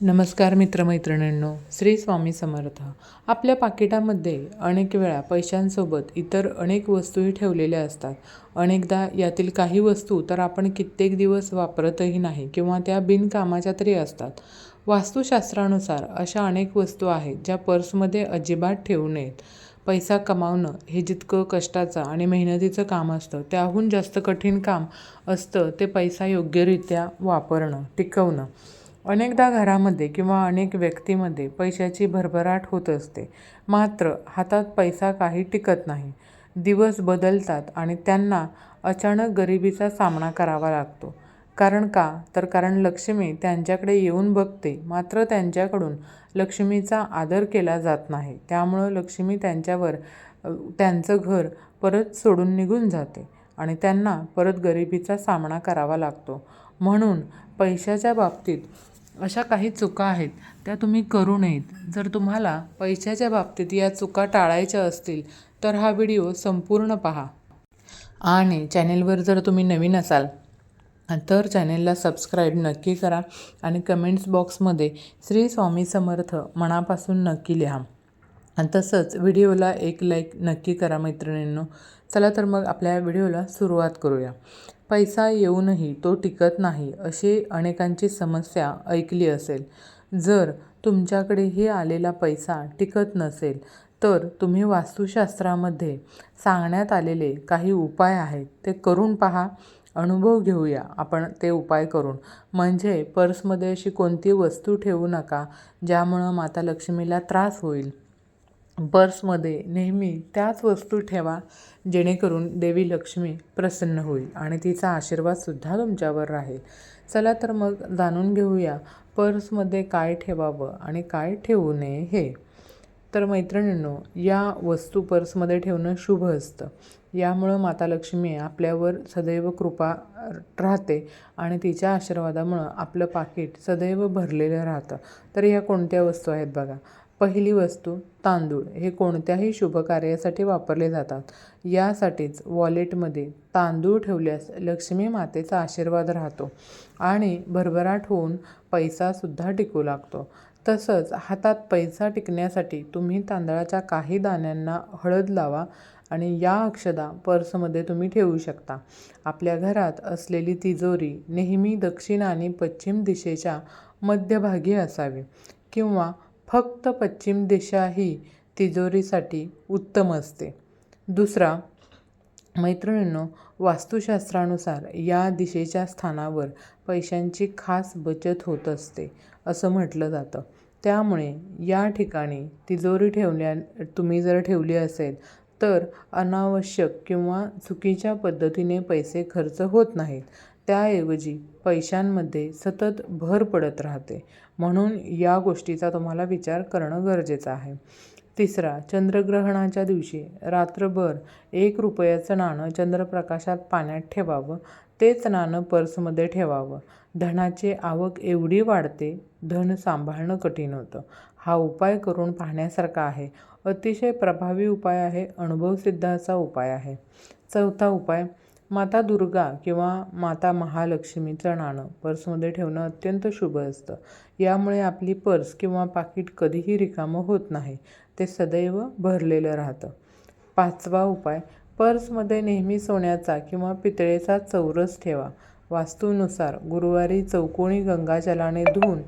नमस्कार मित्रमैत्रिणींनो श्री स्वामी समर्थ. आपल्या पाकिटामध्ये अनेक वेळा पैशांसोबत इतर अनेक वस्तूही ठेवलेल्या असतात. अनेकदा यातील काही वस्तू तर आपण कित्येक दिवस वापरतही नाही किंवा त्या बिनकामाच्या तरी असतात. वास्तुशास्त्रानुसार अशा अनेक वस्तू आहेत ज्या पर्समध्ये अजिबात ठेवू नयेत. पैसा कमावणं हे जितकं कष्टाचं आणि मेहनतीचं काम असतं त्याहून जास्त कठीण काम असतं ते पैसा योग्यरित्या वापरणं टिकवणं. अनेकदा घरामध्ये किंवा अनेक व्यक्तीमध्ये पैशाची भरभराट होत असते. मात्र हातात पैसा काही टिकत नाही. दिवस बदलतात आणि त्यांना अचानक गरिबीचा सामना करावा लागतो. कारण का? तर कारण लक्ष्मी त्यांच्याकडे येऊन बघते. मात्र त्यांच्याकडून लक्ष्मीचा आदर केला जात नाही. त्यामुळं लक्ष्मी त्यांच्यावर त्यांचं घर परत सोडून निघून जाते आणि त्यांना परत गरिबीचा सामना करावा लागतो. म्हणून पैशाच्या बाबतीत अशा काही चुका आहेत त्या तुम्ही करू नयेत. जर तुम्हाला पैशाच्या बाबतीत या चुका टाळायच्या असतील तर हा व्हिडिओ संपूर्ण पहा. आणि चॅनेलवर जर तुम्ही नवीन असाल तर चॅनेलला सबस्क्राईब नक्की करा आणि कमेंट्स बॉक्समध्ये श्री स्वामी समर्थ मनापासून नक्की लिहा. आणि तसंच व्हिडिओला एक लाईक नक्की करा मैत्रिणींनो. चला तर मग आपल्या व्हिडिओला सुरुवात करूया. पैसा येऊनही तो टिकत नाही अशी अनेकांची समस्या ऐकली असेल. जर तुमच्याकडेही आलेला पैसा टिकत नसेल तर तुम्ही वास्तुशास्त्रामध्ये सांगण्यात आलेले काही उपाय आहेत. ते करून पहा. अनुभव घेऊया आपण ते उपाय करून. म्हणजे पर्समध्ये अशी कोणती वस्तू ठेवू नका ज्यामुळं माता लक्ष्मीला त्रास होईल. पर्समध्ये नेहमी त्याच वस्तू ठेवा जेणेकरून देवी लक्ष्मी प्रसन्न होईल आणि तिचा आशीर्वादसुद्धा तुमच्यावर राहील. चला तर मग जाणून घेऊया पर्समध्ये काय ठेवावं आणि काय ठेवू नये हे. तर मैत्रिणींनो या वस्तू पर्समध्ये ठेवणं शुभ असतं. यामुळं माता लक्ष्मी आपल्यावर सदैव कृपा राहते आणि तिच्या आशीर्वादामुळं आपलं पाकिट सदैव भरलेलं राहतं. तर ह्या कोणत्या वस्तू आहेत बघा. पहिली वस्तू तांदूळ. हे कोणत्याही शुभ कार्यासाठी वापरले जातात. यासाठीच वॉलेटमध्ये तांदूळ ठेवल्यास लक्ष्मी मातेचा आशीर्वाद राहतो आणि भरभराट होऊन पैसासुद्धा टिकू लागतो. तसंच हातात पैसा टिकण्यासाठी तुम्ही तांदळाच्या काही दाण्यांना हळद लावा आणि या अक्षदा पर्समध्ये तुम्ही ठेवू शकता. आपल्या घरात असलेली तिजोरी नेहमी दक्षिण आणि पश्चिम दिशेच्या मध्यभागी असावी किंवा फक्त पश्चिम दिशा ही तिजोरीसाठी उत्तम असते. दुसरा मैत्रिणींनो वास्तुशास्त्रानुसार या दिशेच्या स्थानावर पैशांची खास बचत होत असते असं म्हटलं जातं. त्यामुळे या ठिकाणी तिजोरी ठेवल्या तुम्ही जर ठेवली असेल तर अनावश्यक किंवा चुकीच्या पद्धतीने पैसे खर्च होत नाहीत. त्याऐवजी पैशांमध्ये सतत भर पडत राहते. म्हणून या गोष्टीचा तुम्हाला विचार करणं गरजेचं आहे. तिसरा चंद्रग्रहणाच्या दिवशी रात्रभर एक रुपयाचं नाणं चंद्रप्रकाशात पाण्यात ठेवावं. तेच नाणं पर्समध्ये ठेवावं. धनाची आवक एवढी वाढते धन सांभाळणं कठीण होतं. हा उपाय करून पाहण्यासारखा आहे. अतिशय प्रभावी उपाय आहे अनुभवसिद्ध असा उपाय आहे. चौथा उपाय माता दुर्गा किंवा माता महालक्ष्मीचं नाणं पर्समध्ये ठेवणं अत्यंत शुभ असतं. यामुळे आपली पर्स किंवा पाकिट कधीही रिकामं होत नाही ते सदैव भरलेलं राहतं. पाचवा उपाय पर्समध्ये नेहमी सोन्याचा किंवा पितळेचा चौरस ठेवा. वास्तूनुसार गुरुवारी चौकोणी गंगाजलाने धुवून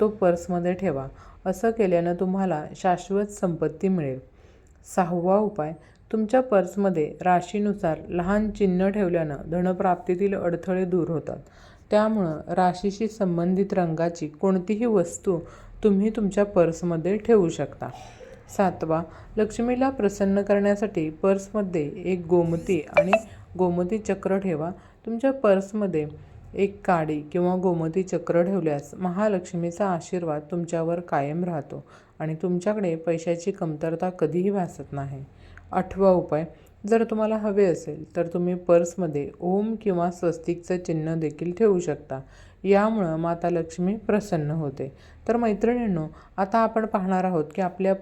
तो पर्समध्ये ठेवा. असं केल्यानं तुम्हाला शाश्वत संपत्ती मिळेल. सहावा उपाय तुमच्या पर्समध्ये राशीनुसार लहान चिन्ह ठेवल्यानं धनप्राप्तीतील अडथळे दूर होतात. त्यामुळं राशीशी संबंधित रंगाची कोणतीही वस्तू तुम्ही तुमच्या पर्समध्ये ठेवू शकता. सातवा लक्ष्मीला प्रसन्न करण्यासाठी पर्समध्ये एक गोमती आणि गोमती चक्र ठेवा. तुमच्या पर्समध्ये एक काडी किंवा गोमती चक्र ठेवल्यास महालक्ष्मीचा आशीर्वाद तुमच्यावर कायम राहतो आणि तुमच्याकडे पैशाची कमतरता कधीही भासत नाही. आठवा उपाय. जर तुम्हाला हवे असेल तर तुम्ही पर्समध्ये ओम किंवा स्वस्तिकचं चिन्ह देखील ठेवू शकता. यामुळं माता लक्ष्मी प्रसन्न होते. तर मैत्रिणींनो आता आपण पाहणार आहोत की आपल्या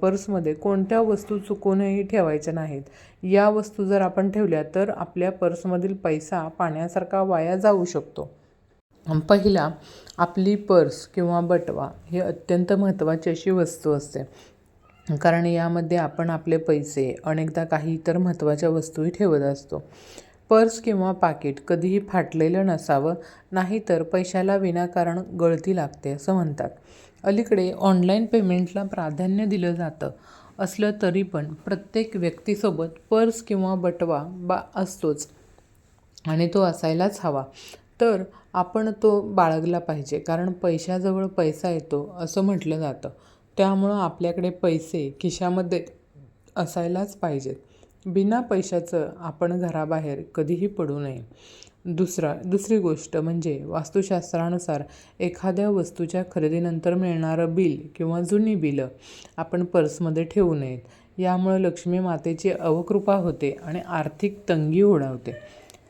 पर्समध्ये कोणत्या वस्तू चुकूनही ठेवायच्या नाहीत. या वस्तू जर आपण ठेवल्या तर आपल्या पर्समधील पैसा पाण्यासारखा वाया जाऊ शकतो. पहिला आपली पर्स किंवा बटवा ही अत्यंत महत्त्वाची अशी वस्तू असते. कारण यामध्ये आपण आपले पैसे अनेकदा काही इतर महत्त्वाच्या वस्तूही ठेवत असतो. पर्स किंवा पाकिट कधीही फाटलेलं नसावं नाहीतर पैशाला विनाकारण गळती लागते असं म्हणतात. अलीकडे ऑनलाईन पेमेंटला प्राधान्य दिलं जातं. असलं तरी पण प्रत्येक व्यक्तीसोबत पर्स किंवा बटवा बा असतोच आणि तो असायलाच हवा. तर आपण तो बाळगला पाहिजे कारण पैशाजवळ पैसा येतो असं म्हटलं जातं. त्यामुळं आपल्याकडे पैसे खिशामध्ये असायलाच पाहिजेत. बिना पैशाचं आपण घराबाहेर कधीही पडू नये. दुसरा दुसरी गोष्ट म्हणजे वास्तुशास्त्रानुसार एखाद्या वस्तूच्या खरेदीनंतर मिळणारं बिल किंवा जुनी बिलं आपण पर्समध्ये ठेवू नयेत. यामुळं लक्ष्मी मातेची अवकृपा होते आणि आर्थिक तंगी ओढावते.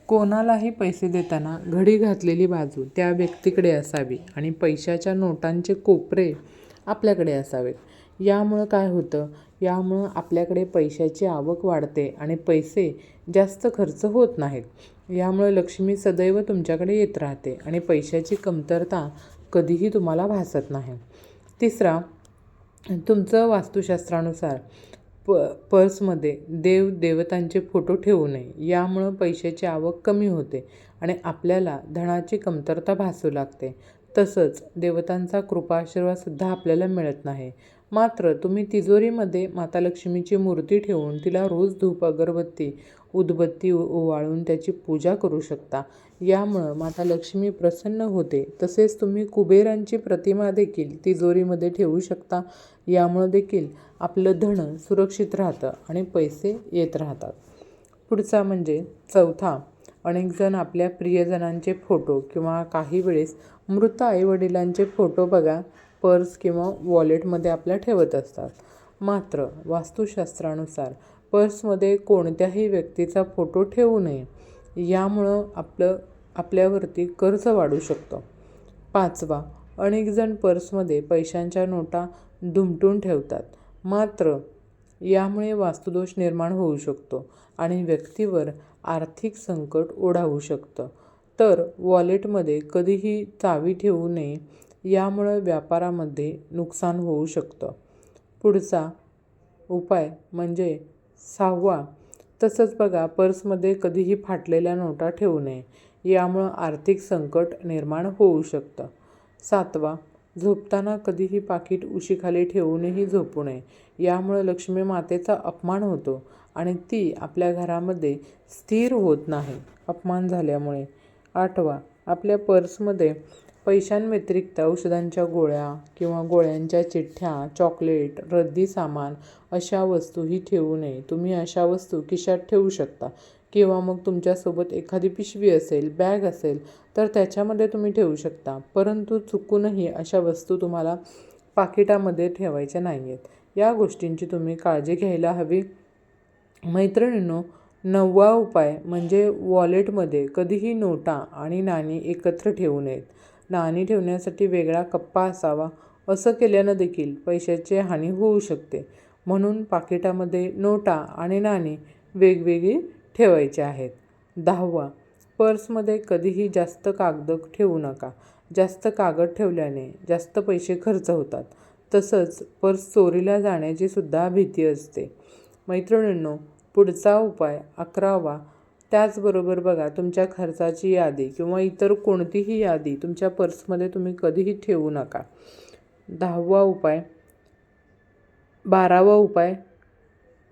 कोणालाही पैसे देताना घडी घातलेली बाजू त्या व्यक्तीकडे असावी आणि पैशाच्या नोटांचे कोपरे आपल्याकडे असावेत. यामुळं काय होतं? यामुळं आपल्याकडे पैशाची आवक वाढते आणि पैसे जास्त खर्च होत नाहीत. यामुळं लक्ष्मी सदैव तुमच्याकडे येत राहते आणि पैशाची कमतरता कधीही तुम्हाला भासत नाही. तिसरा तुमचं वास्तुशास्त्रानुसार प पर्समध्ये देव देवतांचे फोटो ठेवू नये. यामुळं पैशाची आवक कमी होते आणि आपल्याला धनाची कमतरता भासू लागते. तसंच देवतांचा कृपाशीर्वादसुद्धा आपल्याला मिळत नाही. मात्र तुम्ही तिजोरीमध्ये माता लक्ष्मीची मूर्ती ठेवून तिला रोज धूप अगरबत्ती उदबत्ती ओवाळून त्याची पूजा करू शकता. यामुळं माता लक्ष्मी प्रसन्न होते. तसेच तुम्ही कुबेरांची प्रतिमा देखील तिजोरीमध्ये ठेवू शकता. यामुळं देखील आपलं धन सुरक्षित राहतं आणि पैसे येत राहतात. पुढचा म्हणजे चौथा अनेकजण आपल्या प्रियजनांचे फोटो किंवा काही वेळेस मृत आईवडिलांचे फोटो बघा पर्स किंवा वॉलेटमध्ये आपल्या ठेवत असतात. मात्र वास्तुशास्त्रानुसार पर्समध्ये कोणत्याही व्यक्तीचा फोटो ठेवू नये. यामुळं आपलं आपल्यावरती कर्ज वाढू शकतो. पाचवा अनेकजण पर्समध्ये पैशांच्या नोटा दुमटून ठेवतात. मात्र यामुळे वास्तुदोष निर्माण होऊ शकतो आणि व्यक्तीवर आर्थिक संकट ओढावू शकतं. तर वॉलेटमध्ये कधीही चावी ठेवू नये यामुळं व्यापारामध्ये नुकसान होऊ शकतं. पुढचा उपाय म्हणजे सहावा तसंच बघा पर्समध्ये कधीही फाटलेल्या नोटा ठेवू नये यामुळं आर्थिक संकट निर्माण होऊ शकतं. सातवा झोपताना कधीही पाकिट उशीखाली ठेवूनही झोपू नये. यामुळं लक्ष्मी मातेचा अपमान होतो आणि ती आपल्या घरामध्ये स्थिर होत नाही. अपमान झाल्यामुळे. आठवा आपल्या पर्समध्ये पैशांव्यतिरिक्त औषधांच्या गोळ्या किंवा गोळ्यांच्या चिठ्ठ्या चॉकलेट रद्दी सामान अशा वस्तूही ठेवू नये. तुम्ही अशा वस्तू खिशात ठेवू शकता. किंवा मग तुमच्यासोबत एखादी पिशवी असेल बॅग असेल तर त्याच्यामध्ये तुम्ही ठेवू शकता. परंतु चुकूनही अशा वस्तू तुम्हाला पाकिटामध्ये ठेवायच्या नाही आहेत या गोष्टींची तुम्ही काळजी घ्यायला हवी. मैत्रिणींनो नववा उपाय म्हणजे वॉलेटमध्ये कधीही नोटा आणि नाणी एकत्र ठेवू नयेत. नाणी ठेवण्यासाठी वेगळा कप्पा असावा. असं केल्यानं देखील पैशाची हानी होऊ शकते. म्हणून पाकिटामध्ये नोटा आणि नाणी वेगवेगळी ठेवायचे आहेत. दहावा पर्समध्ये कधीही जास्त कागद ठेवू नका. जास्त कागद ठेवल्याने जास्त पैसे खर्च होतात. तसंच पर्स चोरीला जाण्याची सुद्धा भीती असते. मैत्रिणींनो पुढचा उपाय अकरावा त्याचबरोबर बघा तुमच्या खर्चाची यादी किंवा इतर कोणतीही यादी तुमच्या पर्समध्ये तुम्ही कधीही ठेवू नका. दहावा उपाय बारावा उपाय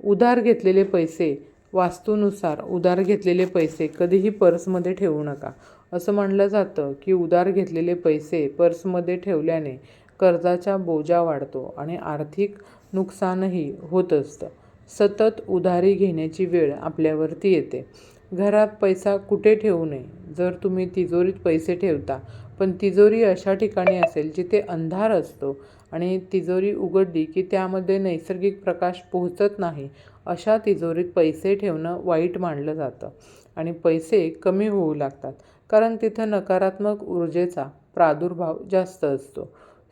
उधार घेतलेले पैसे वास्तूनुसार उधार घेतलेले पैसे कधीही पर्समध्ये ठेवू नका. असं म्हणलं जातं की उधार घेतलेले पैसे पर्समध्ये ठेवल्याने कर्जाचा बोजा वाढतो आणि आर्थिक नुकसानही होत असतं. सतत उधारी घेण्याची वेळ आपल्यावरती येते. घरात पैसा कुठे ठेवू नये? जर तुम्ही तिजोरीत पैसे ठेवता पण तिजोरी अशा ठिकाणी असेल जिथे अंधार असतो आणि तिजोरी उघडली की त्यामध्ये नैसर्गिक प्रकाश पोहोचत नाही अशा तिजोरीत पैसे ठेवणं वाईट मानलं जातं आणि पैसे कमी होऊ लागतात. कारण तिथं नकारात्मक ऊर्जेचा प्रादुर्भाव जास्त असतो.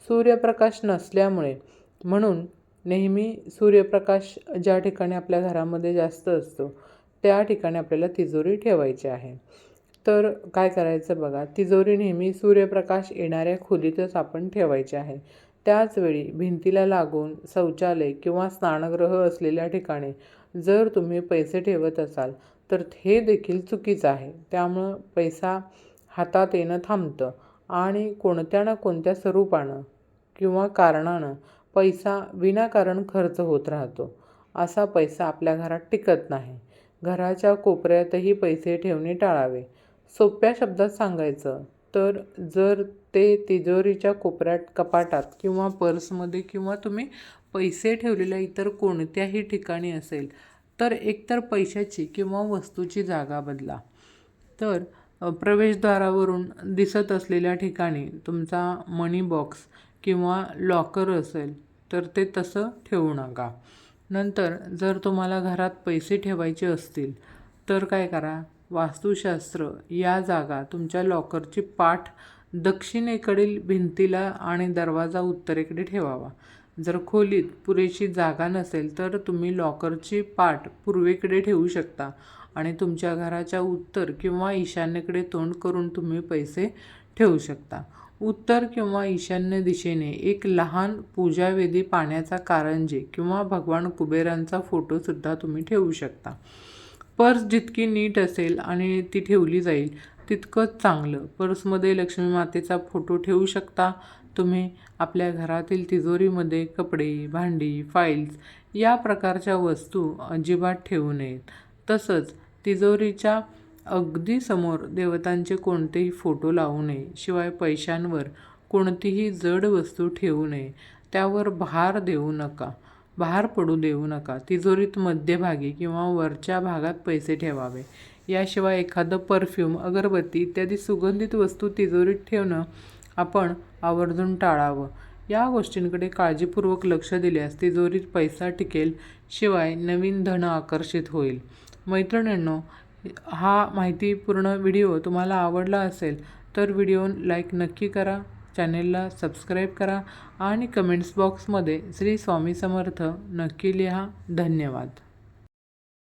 सूर्यप्रकाश नसल्यामुळे. म्हणून नेहमी सूर्यप्रकाश ज्या ठिकाणी आपल्या घरामध्ये जास्त असतो त्या ठिकाणी आपल्याला तिजोरी ठेवायची आहे. तर काय करायचं बघा तिजोरी नेहमी सूर्यप्रकाश येणाऱ्या खोलीतच आपण ठेवायची आहे. त्याचवेळी भिंतीला लागून शौचालय किंवा स्नानगृह असलेल्या ठिकाणी जर तुम्ही पैसे ठेवत असाल तर हे देखील चुकीचं आहे. त्यामुळं पैसा हातात येणं थांबतं आणि कोणत्या ना कोणत्या स्वरूपानं किंवा कारणानं पैसा विनाकारण खर्च होत राहतो. असा पैसा आपल्या घरात टिकत नाही. घराच्या कोपऱ्यातही पैसे ठेवणे टाळावे. सोप्या शब्दात सांगायचं तर जर ते तिजोरीच्या कोपऱ्यात कपाटात किंवा पर्समध्ये किंवा तुम्ही पैसे ठेवलेल्या इतर कोणत्याही ठिकाणी असेल तर एकतर पैशाची किंवा वस्तूची जागा बदला. तर प्रवेशद्वारावरून दिसत असलेल्या ठिकाणी तुमचा मनी बॉक्स किंवा लॉकर असेल तर ते तसं ठेवू नका. नंतर जर तुम्हाला घरात पैसे ठेवायचे असतील तर काय करा? वास्तुशास्त्र या जागा तुमच्या लॉकरची पाठ दक्षिणेकडील भिंतीला आणि दरवाजा उत्तरेकडे ठेवावा. जर खोलीत पुरेशी जागा नसेल तर तुम्ही लॉकरची पाठ पूर्वेकडे ठेवू शकता आणि तुमच्या घराच्या उत्तर किंवा ईशान्येकडे तोंड करून तुम्ही पैसे ठेवू शकता. उत्तर किंवा ईशान्य दिशेने एक लहान पूजावेदी पाण्याचा कारंजे किंवा भगवान कुबेरांचा फोटोसुद्धा तुम्ही ठेवू शकता. पर्स जितकी नीट असेल आणि ती ठेवली जाईल तितकंच चांगलं. पर्समध्ये लक्ष्मी मातेचा फोटो ठेवू शकता तुम्ही. आपल्या घरातील तिजोरीमध्ये कपडे भांडी फाईल्स या प्रकारच्या वस्तू अजिबात ठेवू नयेत. तसंच तिजोरीच्या अगदी समोर देवतांचे कोणतेही फोटो लावू नये. शिवाय पैशांवर कोणतीही जड वस्तू ठेवू नये. त्यावर भार देऊ नका. बाहेर पडू देऊ नका. तिजोरीत मध्यभागी किंवा वरच्या भागात पैसे ठेवावे. याशिवाय एखादं परफ्यूम अगरबत्ती इत्यादी सुगंधित वस्तू तिजोरीत ठेवणं आपण आवर्जून टाळावं. या गोष्टींकडे काळजीपूर्वक लक्ष दिल्यास तिजोरीत पैसा टिकेल शिवाय नवीन धन आकर्षित होईल. मैत्रिणींनो हा माहितीपूर्ण व्हिडिओ तुम्हाला आवडला असेल तर व्हिडिओ लाईक नक्की करा. चॅनेलला सबस्क्राईब करा आणि कमेंट्स बॉक्समध्ये श्री स्वामी समर्थ नक्की लिहा. धन्यवाद.